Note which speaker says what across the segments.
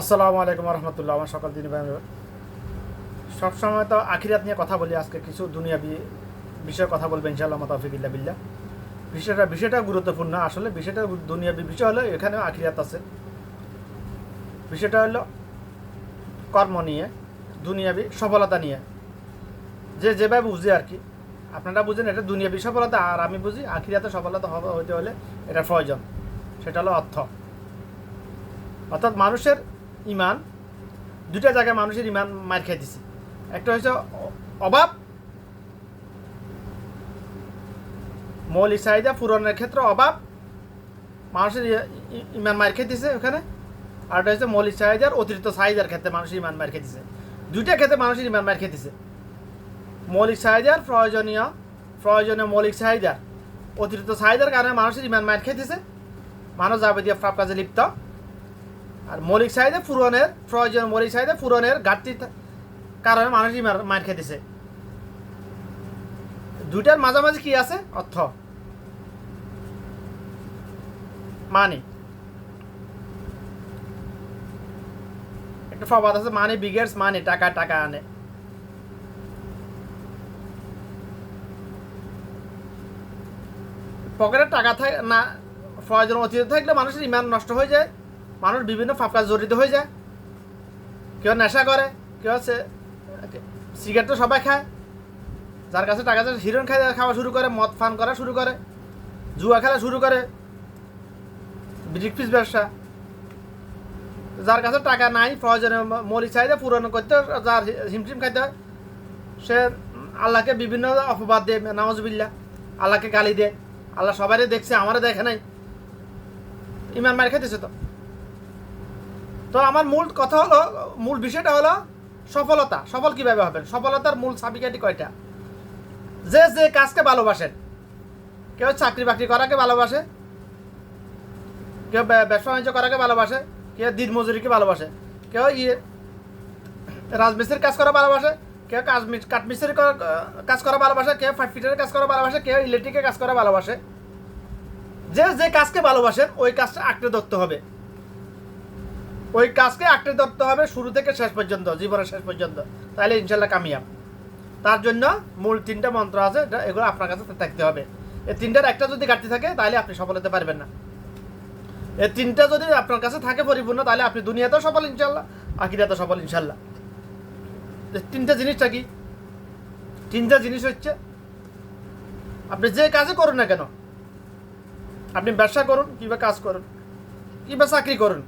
Speaker 1: আসসালামু আলাইকুম রহমতুল্লাহ আমার সকাল দিন সবসময় তো আখিরাত নিয়ে কথা বলি, আজকে কিছু দুনিয়া বিষয়ে কথা বলবেন ইনশাআল্লাহ মাতাফিকিল্লা বিল্লা বিষয়টা বিষয়টা গুরুত্বপূর্ণ, আসলে বিষয়টা দুনিয়া বিষয় হলো, এখানেও আখিরাত আছে। বিষয়টা হলো কর্ম নিয়ে, দুনিয়াবি সফলতা নিয়ে। যে যেভাবে বুঝে আর কি। আপনারা বুঝেন, এটা দুনিয়াবি সফলতা, আর আমি বুঝি আখিরাতে সফলতা হইতে হলে এটা প্রয়োজন। সেটা হলো অর্থ। অর্থাৎ মানুষের ইমান দুটা জায়গায় মানুষের ইমান মার খেয়ে দিছে। একটা হচ্ছে অভাব মৌলিক চাহিদা পূরণের ক্ষেত্রে অভাব, মানুষের ইমান মার খেয়ে দিছে ওখানে। আর একটা হচ্ছে মৌলিক চাহিদার অতিরিক্ত চাহিদার ক্ষেত্রে মানুষের ইমান মার দিছে। দুইটা ক্ষেত্রে মানুষের ইমান মার খেয়ে দিছে। মৌলিক চাহিদার, প্রয়োজনীয় প্রয়োজনীয় মৌলিক চাহিদার অতিরিক্ত চাহিদার কারণে মানুষের ইমান মার খেয়ে দিছে। মানুষ যাবতীয় পাপ কাজে লিপ্ত। আর মৌলিক চাহিদা পূরণের প্রয়োজন, মৌলিক চাহিদা পূরণের ঘাটতি থা- কারণে মানুষই মার মার খেতেছে। দুইটার মাঝামাঝি কি আছে? অর্থ। মানি একটা ফবাদ আছে মানি বিগেটস মানি টাকা টাকা আনে। পকেটে টাকা থাকে না, প্রয়োজন অতিরিক্ত থাকলে মানুষের ইমান নষ্ট হয়ে যায়। মানুষ বিভিন্ন ফাপ কাজ জড়িত হয়ে যায়। কেউ নেশা করে, কেউ হচ্ছে সিগারেট তো সবাই খায়। যার কাছে টাকা আছে হিরোইন খাই খাওয়া শুরু করে, মদ ফান করা শুরু করে, জুয়া খেলা শুরু করে ব্রিক পিস ব্যবসা। যার কাছে টাকা নাই, প্রয়োজনে মৌলিক চাহিদা পূরণ করতে যার হিমটিম খাইতে হয়, সে আল্লাহকে বিভিন্ন অপবাদ দেয় নামাজবিল্লা আল্লাহকে গালি দেয়, আল্লাহ সবারই দেখছে আমারও দেখে নাই। ইমান মার খেতেছে তো। তো আমার মূল কথা হলো, মূল বিষয়টা হলো সফলতা। সফল কীভাবে হবেন? সফলতার মূল চাবিকাঠি কয়টা? যে যে কাজকে ভালোবাসেন। কেউ চাকরি বাকরি করাকে ভালোবাসে, কেউ ব্যব- ব্যবসা বাণিজ্য করাকে ভালোবাসে, কেউ দিন মজুরিকে ভালোবাসে, কেউ ইয়ে রাজমিস্ত্রির কাজ করা ভালোবাসে, কেউ কাজ কাঠমিস্ত্রির কাজ করা ভালোবাসে, কেউ ফাইভ ফিটারের কাজ করা ভালোবাসে, কেউ ইলেকট্রিকের কাজ করা ভালোবাসে। যে যে কাজকে ভালোবাসেন, ওই কাজটা আঁকড়ে ধরতে হবে। ওই কাজকে আঁকড়ে ধরতে হবে শুরু থেকে শেষ পর্যন্ত, জীবনের শেষ পর্যন্ত। তাহলে ইনশাল্লাহ কামিয়াব। তার জন্য মূল তিনটা মন্ত্র আছে এগুলো আপনার কাছে থাকতে হবে। এই তিনটার একটা যদি ঘাটতি থাকে তাহলে আপনি সফল হতে পারবেন না। এই তিনটা যদি আপনার কাছে থাকে পরিপূর্ণ তাহলে আপনি দুনিয়াতেও সফল ইনশাল্লাহ, আখিরাতেও সফল ইনশাল্লাহ। তিনটা জিনিসটা কি? তিনটা জিনিস হচ্ছে, আপনি যে কাজে করুন না কেন, আপনি ব্যবসা করুন কিংবা কাজ করুন কিংবা চাকরি করুন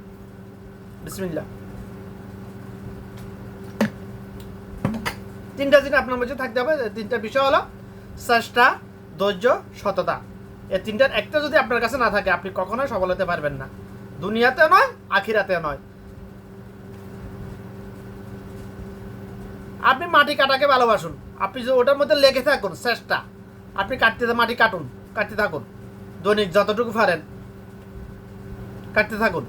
Speaker 1: বিসমিল্লা তিনটা জিনিস আপনার মধ্যে থাকতে হবে তিনটা বিষয় হলো চেষ্টা, ধৈর্য, সততা। এই তিনটার একটা যদি আপনার কাছে না থাকে, আপনি কখনোই সফল হতে পারবেন না। দুনিয়াতে নয়, আখিরাতে নয়। আপনি মাটি কাটাকে ভালোবাসুন। আপনি যদি ওটার মধ্যে লেগে থাকুন, চেষ্টা। আপনি কাটতে মাটি কাটুন, কাটতে থাকুন। দৈনিক যতটুকু পারেন, কাটতে থাকুন।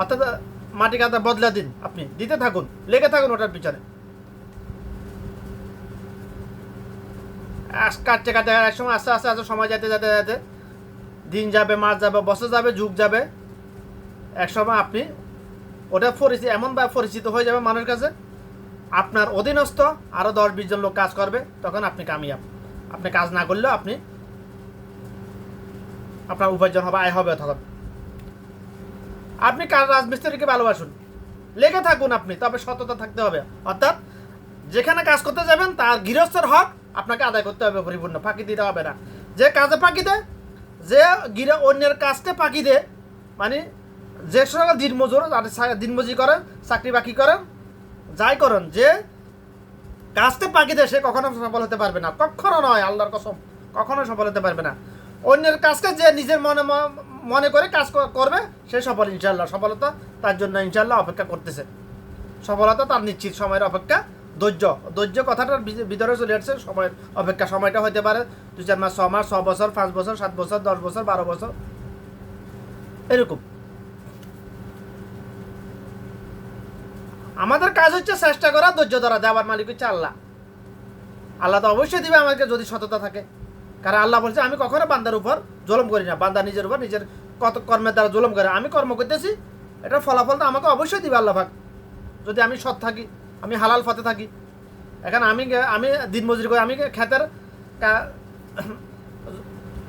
Speaker 1: অর্থাৎ মাটি কাটা বদলা দিন। আপনি দিতে থাকুন, লেগে থাকুন ওটার পিছনে। কাটতে কাটতে, এক সময় আস্তে আস্তে আস্তে, সময় যেতে যেতে যেতে দিন যাবে, মাস যাবে, বছর যাবে, যুগ যাবে। এক সময় আপনি ওটা পরিচিত এমনভাবে পরিচিত হয়ে যাবে মানুষের কাছে। আপনার অধীনস্থ আরও দশ, বিশ জন লোক কাজ করবে, তখন আপনি কামিয়াব। আপনি কাজ না করলেও আপনি আপনার উপার্জন হবে, আয় হবে তখন আপনি কাজ রাজমিস্ত্রিকে ভালোবাসুন? লেগে থাকুন আপনি, তবে সততা থাকতে হবে। অর্থাৎ, যেখানে কাজ করতে যাবেন, তার গৃহস্থের হক আপনাকে আদায় করতে হবে পরিপূর্ণ, ফাঁকি দিতে হবে না। যে কাজে ফাঁকি দেয়, যে গৃহ অন্যের কাজকে ফাঁকি দেয় মানে যে সকল দিনমজুর সা- দিনমজুরি করেন, চাকরি বাকরি করেন, যাই করেন, যে কাজতে পাকি দেয়, সে কখনো সফল হতে পারবে না। কখনো নয়, আল্লাহর কসম, কখনো সফল হতে পারবে না। অন্যের কাজকে যে নিজের মনে মনে করে কাজ করবে, সে সফল ইনশাল্লাহ সফলতা তার জন্য ইনশাল্লাহ অপেক্ষা করতেছে। সফলতা তার নিশ্চিত সময়ের অপেক্ষা ধৈর্য। ধৈর্য কথাটার ভিতরে চলে আসছে, সময়ের অপেক্ষা। সময়টা হতে পারে দু চার মাস, ছ মাস, ছ বছর, পাঁচ বছর, সাত বছর, দশ বছর, বারো বছর। এরকম। আমাদের কাজ হচ্ছে চেষ্টা করা, ধৈর্য ধরা। দেওয়ার মালিক হচ্ছে আল্লাহ। আল্লাহ তো অবশ্যই দিবে আমাকে যদি সততা থাকে। কারণ আল্লাহ বলছে, আমি কখনো বান্দার উপর জুলুম করি না। বান্দা নিজের উপর নিজের কত কর্মের দ্বারা জুলুম করে। আমি কর্ম করতেছি, এটার ফলাফল তো আমাকে অবশ্যই দিবে আল্লাহ পাক। যদি আমি সৎ থাকি, আমি হালাল পথে থাকি। এখন আমি আমি দিনমজুরি করে আমি খেতের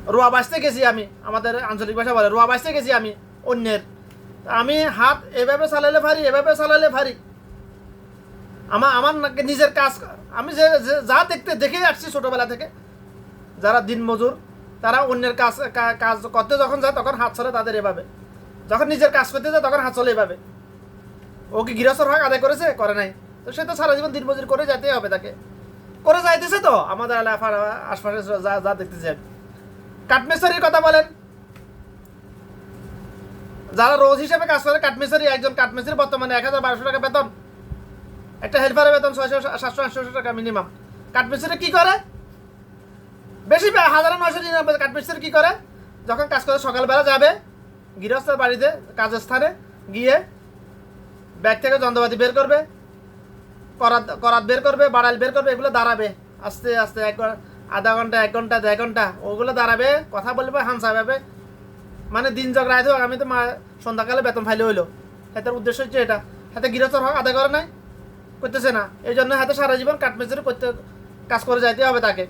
Speaker 1: রোয়া বাঁচতে গেছি আমি। আমাদের আঞ্চলিক ভাষা বলে, রোয়া বাঁচতে গেছি আমি অন্যের। আমি হাত এভাবে চালালে পারি, এভাবে চালালে পারি। আমার আমার নিজের কাজ আমি যে- যা দেখতে দেখে আসছি ছোটোবেলা থেকে। যারা দিনমজুর, তারা অন্যের কাজ কাজ করতে যখন যায়, তখন হাত চলে তাদের এভাবে। যখন নিজের কাজ করতে যায়, তখন হাত চলে এভাবে। ও কি গৃহস্থর হক আদায় করেছে? করে নাই। তো সে তো সারা জীবন দিনমজুর করে যেতেই হবে তাকে। করে যাইতেছে তো? আমাদের এলাকার আশপাশে যা যা দেখতেছি আমি। কথা বলেন। যারা রোজ হিসেবে কাজ করে কাঠমেসারি একজন কাঠমেসারি বর্তমানে এক হাজার বারোশো টাকা বেতন। একটা হেল্পারের বেতন ছয়শো, সাতশো, আটশো টাকা মিনিমাম। কাঠমিস্ত্রি কি করে? বেশি হাজার নয়শো নিরানব্বই কাঠমিস্ত্রি কি করে? যখন কাজ করে সকালবেলা যাবে, গৃহস্থের বাড়িতে কাজের স্থানে গিয়ে ব্যাগ থেকে যন্ত্রপাতি বের করবে করাত করাত বের করবে, বাড়াল বের করবে, এগুলো দাঁড়াবে। আস্তে আস্তে এক আধা ঘণ্টা, এক ঘণ্টা, দেড় ঘণ্টা, ওগুলো দাঁড়াবে, কথা বলবে হানসা পাবে মানে দিন যোগ রায় আমি তো মা, সন্ধ্যাকালে বেতন ফাইলে হইল। হাতের উদ্দেশ্য হচ্ছে এটা। হাতে গৃহস্থর হক আদায় করে নাই, করতেছে না। এই জন্য হাতে সারা জীবন কাঠমেস্ত্রি করতে, কাজ করে যাইতে হবে তাকে।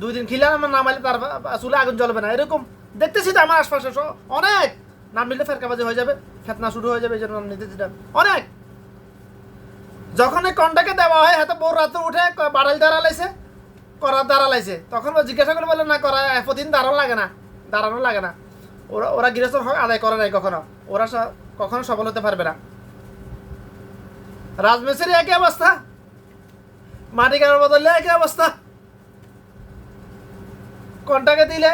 Speaker 1: দুই দিন খিলে আমার না মারলে তার চুলে আগুন জ্বলবে না। এরকম দেখতেছি তো আমার আশপাশে অনেক! নাম নিলে ফেরকাবাজি হয়ে যাবে, ফেতনা শুরু হয়ে যাবে, এই জন্য নাম নিতেছি। অনেক! যখন এই কন্টাকে দেওয়া হয় হাতে বড় রাত্রে উঠে বাড়াল দাঁড়ালাইছে করার দাঁড়ালাইছে তখন ও জিজ্ঞাসা করে বলে, না, করা প্রতিদিন দাঁড়ানো লাগে না, দাঁড়ানো লাগে না। ওরা ওরা গৃহস্থ আদায় করে নাই কখনো। ওরা কখনো সফল হতে পারবে না। রাজমিস্ত্রি একই অবস্থা। মাটি কাটার বদলে একই অবস্থা। কন্টাকে দিলে,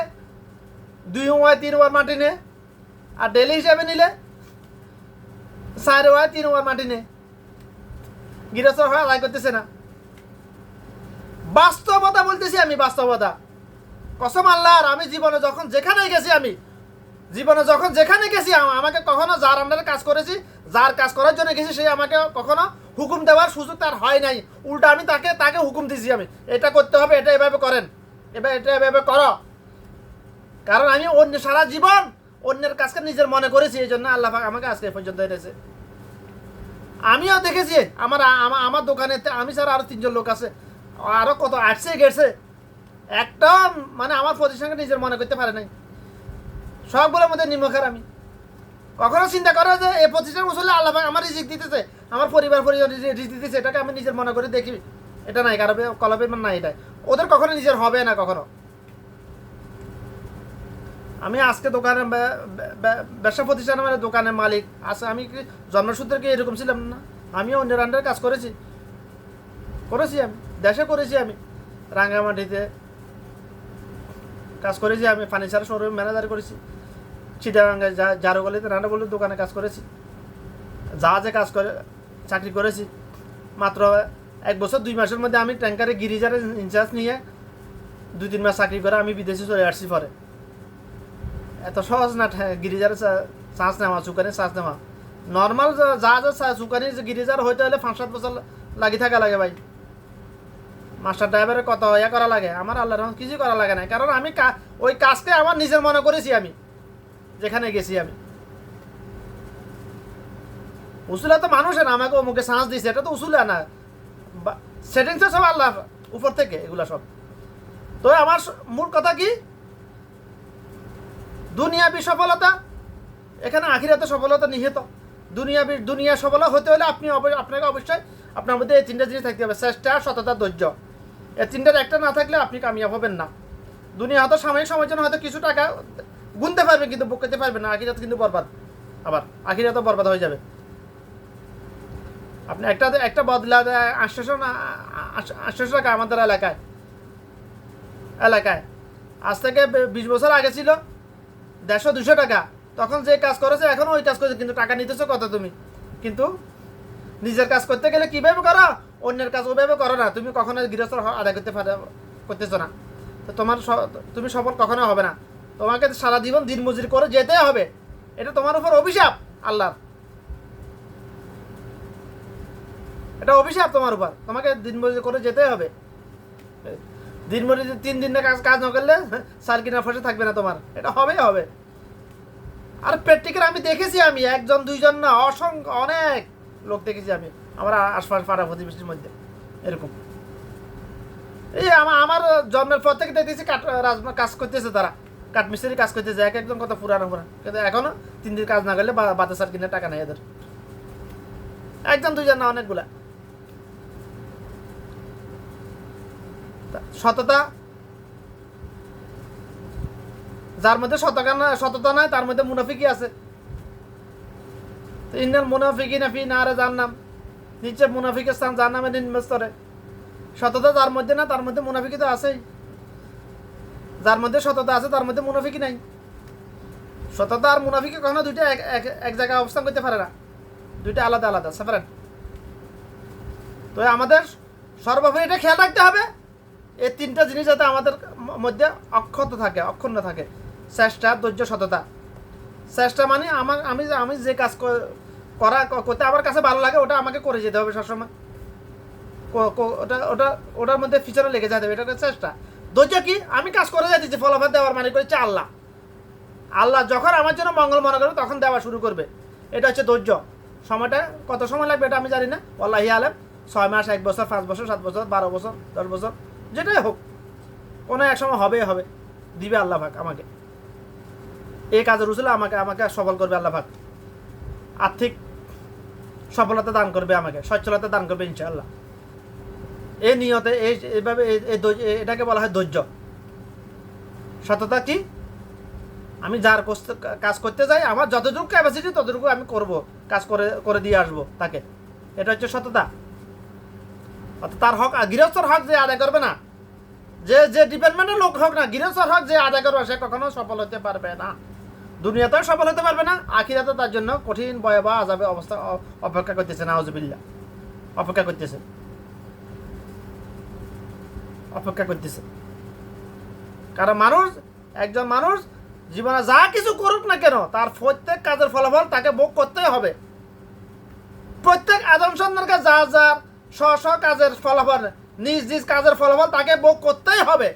Speaker 1: দুই ওয়াই তিন ওয়ার মাটি নে, আর ডেলি হিসাবে নিলে, চার ওয়াই তিন ওয়ার মাটি নে। গৃহস্থ হয়, আদায় করতেছে না। বাস্তবতা বলতেছি আমি, বাস্তবতা। কসম আল্লাহর আমি জীবনে যখন যেখানে গেছি আমি, জীবনে যখন যেখানে গেছি আমাকে কখনো যার আন্ডারে কাজ করেছি, যার কাজ করার জন্য গেছি, সে আমাকে কখনো হুকুম দেওয়ার সুযোগ তার হয় নাই। উল্টা আমি তাকে তাকে হুকুম দিয়েছি আমি। এটা করতে হবে, এটা এভাবে করেন। এবার এটা এভাবে করো। কারণ আমি অন্য সারা জীবন অন্যের কাজকে নিজের মনে করেছি, এই জন্য আল্লাহ আমাকে আজকে পর্যন্ত এনেছে। আমিও দেখেছি, আমার আমার দোকানে আমি ছাড়া আরও তিনজন লোক আছে। আরও কত আসছে গেছে। একটা মানে আমার প্রতিষ্ঠানকে নিজের মনে করতে পারে নাই। সবগুলোর মধ্যে নিম্নখার আমি। কখনো চিন্তা করো যে এই প্রতিষ্ঠান উচলে আল্লাহ আমার রিজিক দিতেছে, আমার পরিবার পরিজন রিজিক দিতেছে, এটাকে আমি নিজের মনে করে দেখি। এটা নাই, কারও কলপে নাই এটা ওদের কখনো নিজের হবে না কখনো। আমি আজকে দোকানে ব্যবসা প্রতিষ্ঠানে মানে দোকানের মালিক। আছে আমি কি জন্মসূত্রে কি এরকম ছিলাম না? আমিও অন্যের আন্ডারে কাজ করেছি। করেছি আমি, দেশে করেছি আমি। রাঙ্গামাটিতে কাজ করেছি আমি ফার্নিচার শোরুম ম্যানেজার করেছি। চিটাগাঙ্গে জারুগলিতে রান্নাগুলির দোকানে কাজ করেছি। জাহাজে কাজ করে, চাকরি করেছি। মাত্র এক বছর, দুই মাসের মধ্যে আমি ট্যাঙ্কারে গিরিজারে ইনচার্জ নিয়ে দুই, তিন মাস চাকরি করে আমি বিদেশে চলে আসছি পরে। এত সহজ না গিরিজারে চান্স নেওয়া, চুকানি চান্স নেওয়া। নর্মাল যা যা চুকানি গিরিজার হইতে হলে পাঁচ, সাত বছর লাগি থাকা লাগে ভাই। মাস্টার ড্রাইভারের কত ইয়া করা লাগে? আমার আল্লাহ রহমান কিছুই করা লাগে না। কারণ আমি ওই কাজকে আমার নিজের মনে করেছি আমি, যেখানে গেছি আমি। উসুলা তো মানুষের, আমাকে মুখে সাহস দিছে, এটা তো উসুলা না। সেটিংস সব আল্লাহ উপর থেকে এগুলা সব। তো আমার মূল কথা কি? দুনিয়াবি সফলতা, এখানে আখিরাতে সফলতা নিহিত। দুনিয়াবি দুনিয়া সফল হতে হলে আপনি আপনাকে অবশ্যই আপনার মধ্যে এই তিনটা জিনিস থাকতে হবে। চেষ্টা সততা, ধৈর্য। এই তিনটার একটা না থাকলে আপনি কামিয়াব হবেন না। দুনিয়া হয়তো সাময়িক সময়ের জন্য হয়তো কিছু টাকা গুনতে পারবে কিন্তু বুক করতে পারবে না। আখিরাত কিন্তু বরবাদ। আবার আখিরাত বরবাদ হয়ে যাবে। আপনি একটা একটা বদলা দেয় আটশোশো না আটশোশো টাকা আমাদের এলাকায়। এলাকায়। আজ থেকে বিশ বছর আগে ছিল, দেড়শো দুশো টাকা। তখন যে কাজ করেছে, এখন ওই কাজ করেছে, কিন্তু টাকা নিতেছো কত তুমি? কিন্তু নিজের কাজ করতে গেলে কীভাবে করো? অন্যের কাজ ওইভাবে করো না। তুমি কখনো গৃহস্থ আদায় করতে করতেছো না। তো তোমার তুমি সফল কখনো হবে না। তোমাকে সারা জীবন দিনমজুরি করে যেতে হবে। এটা তোমার উপর অভিশাপ, আল্লাহর। এটা অভিশাপ তোমার উপর। তোমাকে দিন মজুরি করে যেতে হবে। দিন মজুরি তিন দিন না কাজ কাজ না করলে সার কিনা ফসে থাকবে না তোমার। এটা হবেই হবে। আর প্র্যাকটিক্যাল আমি দেখেছি আমি, একজন, দুইজন না, অসংখ্য, অনেক লোক দেখেছি আমি, আমার আশপাশ পাড়া প্রতিবেশীর মধ্যে। এরকম। এই আমার আমার জন্মের পর থেকে দেখতেছি কাঠ কাজ করতেছে তারা। কাঠমিস্ত্রি কাজ করতেছে, এক একজন কথা পুরানো পুরানো। কিন্তু এখনও তিন দিন কাজ না করলে বা- বাতাস আর কিনে টাকা নেই এদের। একজন, দুইজন না, অনেকগুলা। সততা। যার মধ্যে শতকা না সততা নাই, তার মধ্যে মুনাফিকি আছে। তো ইন্ডিয়ান মুনাফিকি নাফি না আরে যার নাম নিচে মুনাফিকের স্থান যার নামে নিম্ন স্তরে সততা যার মধ্যে না, তার মধ্যে মুনাফিকি তো আছেই। যার মধ্যে সততা আছে, তার মধ্যে মুনাফিকি নাই। সততা আর মুনাফিকি কখনো দুইটা এক এক- এক জায়গায় অবস্থান করতে পারে না। দুইটা আলাদা আলাদা সেপারেট তো আমাদের সর্বোপরি এটা খেয়াল রাখতে হবে এই তিনটা জিনিস যাতে আমাদের মধ্যে অক্ষত থাকে, অক্ষুণ্ণ থাকে। চেষ্টা ধৈর্য, সততা। চেষ্টা মানে আমার, আমি আমি যে কাজ করা করতে আমার কাছে ভালো লাগে, ওটা আমাকে করে যেতে হবে সবসময়। ওটা ওটা, ওটার মধ্যে ফিচারে লেগে যেতে হবে, এটা চেষ্টা ধৈর্য কি? আমি কাজ করে যাই যাচ্ছি ফলাফল দেওয়ার মানে করছে আল্লাহ। আল্লাহ যখন আমার জন্য মঙ্গল মনে করবে, তখন দেওয়া শুরু করবে। এটা হচ্ছে ধৈর্য। সময়টা কত সময় লাগবে এটা আমি জানি না। আল্লাহি আলম। ছয় মাস, এক বছর, পাঁচ বছর, সাত বছর, বারো বছর, দশ বছর। যেটাই হোক, কোনো এক সময় হবে হবে। দিবে আল্লাহ ভাগ আমাকে। এই কাজের উচিলে আমাকে আমাকে সফল করবে আল্লাহ ভাগ। আর্থিক সফলতা দান করবে আমাকে, সচ্ছলতা দান করবে ইনশাআল্লাহ। এই নিয়তে, এই এইভাবে এটাকে বলা হয় ধৈর্য। সততা কি? আমি যার কাজ করতে যাই, আমার যতটুকু ক্যাপাসিটি ততটুকু আমি করব, কাজ করে করে দিয়ে আসব তাকে। এটা হচ্ছে সততা। তার হক গৃহস্থর হক যে আদায় করবে না। যে যে ডিপার্টমেন্টের লোক হোক না গৃহস্থর হক যে আদায় করবে, সে কখনো সফল হতে পারবে না। দুনিয়াতেও সফল হতে পারবে না, আখিরাতে তার জন্য কঠিন, ভয়াবহ আজাবে অবস্থা অপেক্ষা করতেছে না হজবিল্লা অপেক্ষা করতেছে। অপেক্ষা করতেছে। কারণ মানুষ, একজন মানুষ জীবনে যা কিছু করুক না কেন, তার প্রত্যেক কাজের ফলাফল তাকে ভোগ করতেই হবে। প্রত্যেক আদম সন্তানকে যা যা স্ব স্ব কাজের ফলাফল, নিজ নিজ কাজের ফলাফল তাকে ভোগ করতেই হবে।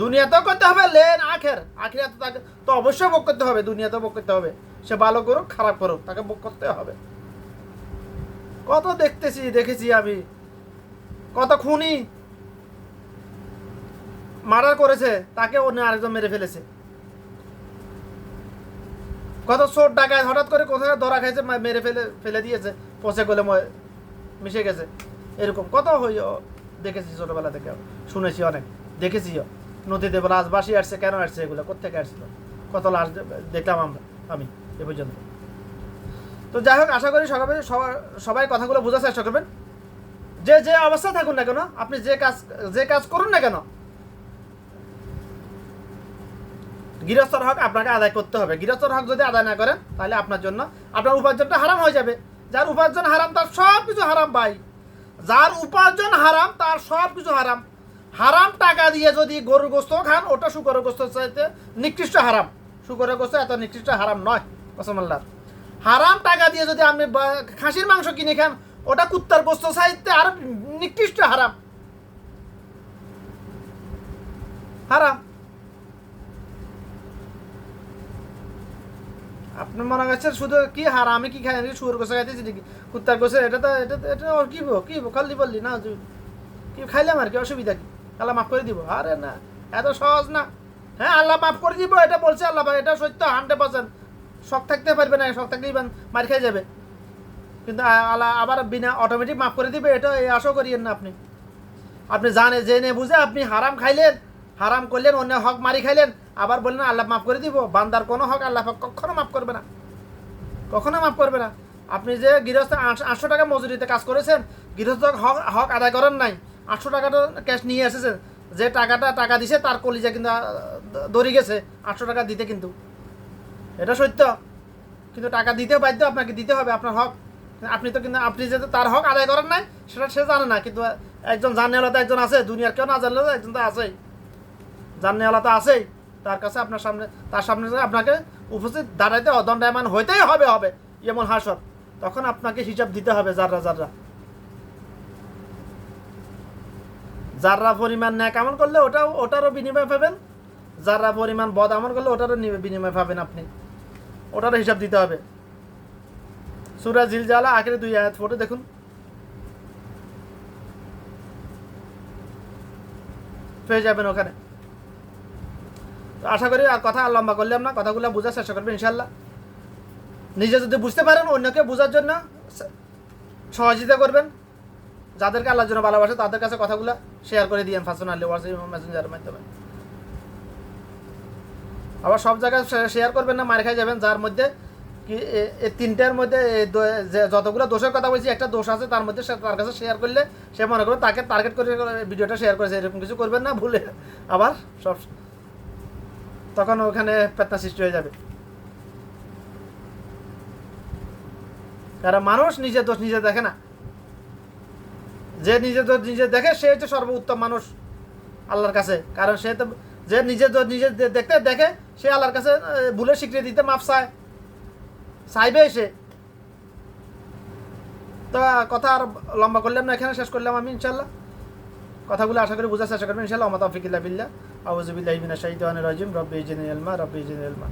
Speaker 1: দুনিয়াতেও করতে হবে, লেন আখের। আখিরাতে তাকে তো অবশ্যই ভোগ করতে হবে, দুনিয়াতেও ভোগ করতে হবে। সে ভালো করুক, খারাপ করুক, তাকে ভোগ করতে হবে। কত দেখতেছি, দেখেছি আমি। কত খুনি মার্ডার করেছে, তাকে অন্য আরেকজন মেরে ফেলেছে। কত চোর ডাকায় হঠাৎ করে কোথায় ধরা খাইছে মেরে ফেলে ফেলে দিয়েছে, পচে গলে মিশে গেছে। এরকম কত হই দেখেছি ছোটবেলা থেকে। শুনেছি অনেক। দেখেছিও। নদীতে লাশ বাসি আসছে, কেন আসছে এগুলো? কোথেকে আসছিল? কত লাশ দেখলাম আমরা, আমি, এ পর্যন্ত। তো যাই হোক, আশা করি সবাই সবাই কথাগুলো বোঝার চেষ্টা করবেন। যে যে অবস্থায় থাকুন না কেন, আপনি যে কাজ যে কাজ করুন না কেন, গৃহস্থর হক আপনাকে আদায় করতে হবে। গৃহস্থর হক যদি আদায় না করেন, তাহলে আপনার জন্য আপনার উপার্জনটা হারাম হয়ে যাবে। যার উপার্জন হারাম, তার সব কিছু হারাম ভাই। যার উপার্জন হারাম, তার সব কিছু হারাম। হারাম টাকা দিয়ে যদি গরুর গোস্ত খান, ওটা শুকরের গোস্ত চাইতে নিকৃষ্ট হারাম। শুকরের গোস্ত এত নিকৃষ্ট হারাম নয়, কসম আল্লাহর। হারাম টাকা দিয়ে যদি আপনি খাসির মাংস কিনে খান, ওটা কুত্তার গোস্ত চাইতে আর নিকৃষ্ট হারাম। হারাম। আপনি মনে করছেন শুধু কি হার? আমি কি খাই? আমি কি শুয়োর গোসা খাইতেছি নাকি? কুত্তার গোসা? এটা তো এটা এটা কি বো কি বো খালি বললি না কি খাইলাম আর কি? অসুবিধা কি? আল্লাহ মাফ করে দিব। আরে না এত সহজ না। হ্যাঁ আল্লাহ মাফ করে দিব এটা বলছে আল্লাহ পাক, এটা সত্য হান্ড্রেড পার্সেন্ট। শখ থাকতে পারবে না শখ থাকলেই মার খেয়ে যাবে। কিন্তু আল্লাহ আবার বিনা অটোমেটিক মাফ করে দিবে এটা এই আশাও করিয়েন না আপনি। আপনি জানে জেনে বুঝে আপনি হারাম খাইলেন হারাম করলেন অন্য হক মারি খাইলেন আবার বললেন, আল্লাহ মাফ করে দিব। বান্দার কোনো হক আল্লাহ পাক কখনো মাফ করবে না। কখনো মাফ করবে না। আপনি যে গৃহস্থ আটশো- টাকা মজুরিতে কাজ করেছেন, গৃহস্থ হক হক আদায় করেন নাই। আটশো টাকাটা ক্যাশ নিয়ে এসেছেন যে টাকাটা টাকা দিছে, তার কলিজা কিন্তু দড়ি গেছে। আটশো টাকা দিতে কিন্তু। এটা সত্য। কিন্তু টাকা দিতেও বাধ্য, আপনাকে দিতে হবে আপনার হক। আপনি তো কিন্তু আপনি যে তার হক আদায় করেন নাই, সেটা সে জানে না। কিন্তু একজন জানেওয়ালা তো একজন আছে। দুনিয়ার কেউ না জানলেও একজন তো আছেই। জানেওয়ালা তো আছেই। তার কাছে আপনার সামনে, তার সামনে আপনাকে উপস্থিত দাঁড়াইতে দণ্ডায়মান হইতেই হবে হবে। এমন হাসর। তখন আপনাকে হিসাব দিতে হবে যাররা যাররা। যাররা পরিমাণ ন্যাক আমল করলে ওটাও, ওটারও বিনিময় পাবেন। যারা পরিমাণ বদ আমল করলে ওটারও বিনিময় পাবেন আপনি। ওটারও হিসাব দিতে হবে। সুরা জিলজালা আখের দুই আয়াত ফটো দেখুন। পেয়ে যাবেন ওখানে। আশা করি আর কথা লম্বা করলাম না, কথাগুলো বোঝার চেষ্টা করবেন ইনশাল্লাহ নিজে যদি বুঝতে পারেন অন্যকে বোঝার জন্য সহযোগিতা করবেন। যাদেরকে আল্লাহর জন্য ভালোবাসে তাদের কাছে কথাগুলো শেয়ার করে দিয়েন পার্সোনালি হোয়াটসঅ্যাপ মেসেঞ্জারের মাধ্যমে। আবার সব জায়গায় শেয়ার করবেন না, মার খাই যাবেন। যার মধ্যে কি এই তিনটার মধ্যে যতগুলো দোষের কথা বলছি, একটা দোষ আছে, তার মধ্যে তার কাছে শেয়ার করলে সে মনে করবে তাকে টার্গেট করে ভিডিওটা শেয়ার করেছে। এরকম কিছু করবেন না, ভুলে আবার সব তখন ওখানে পেতনা সৃষ্টি হয়ে যাবে। কারণ মানুষ নিজের দোষ নিজে দেখে না। যে নিজের দোষ নিজে দেখে, সে হচ্ছে সর্বোত্তম মানুষ আল্লাহর কাছে। কারণ সে তো যে নিজের দোষ নিজে দেখতে দেখে, সে আল্লাহর কাছে ভুলে স্বীকৃতি দিতে মাপ চায়। চাইবে সে। তো কথা আর লম্বা করলাম না, এখানে শেষ করলাম আমি ইনশাল্লাহ কথাগুলো আশা করি বোঝার চেষ্টা করবেন। ইনশাল্লাহ আমার তফিকিল্লা বিল্লা আউজুবিল্লাহ মিনাশ শাহিদ রাজিম। রব্বি জিনিয়ালমা রব্বি জিনিয়ালমা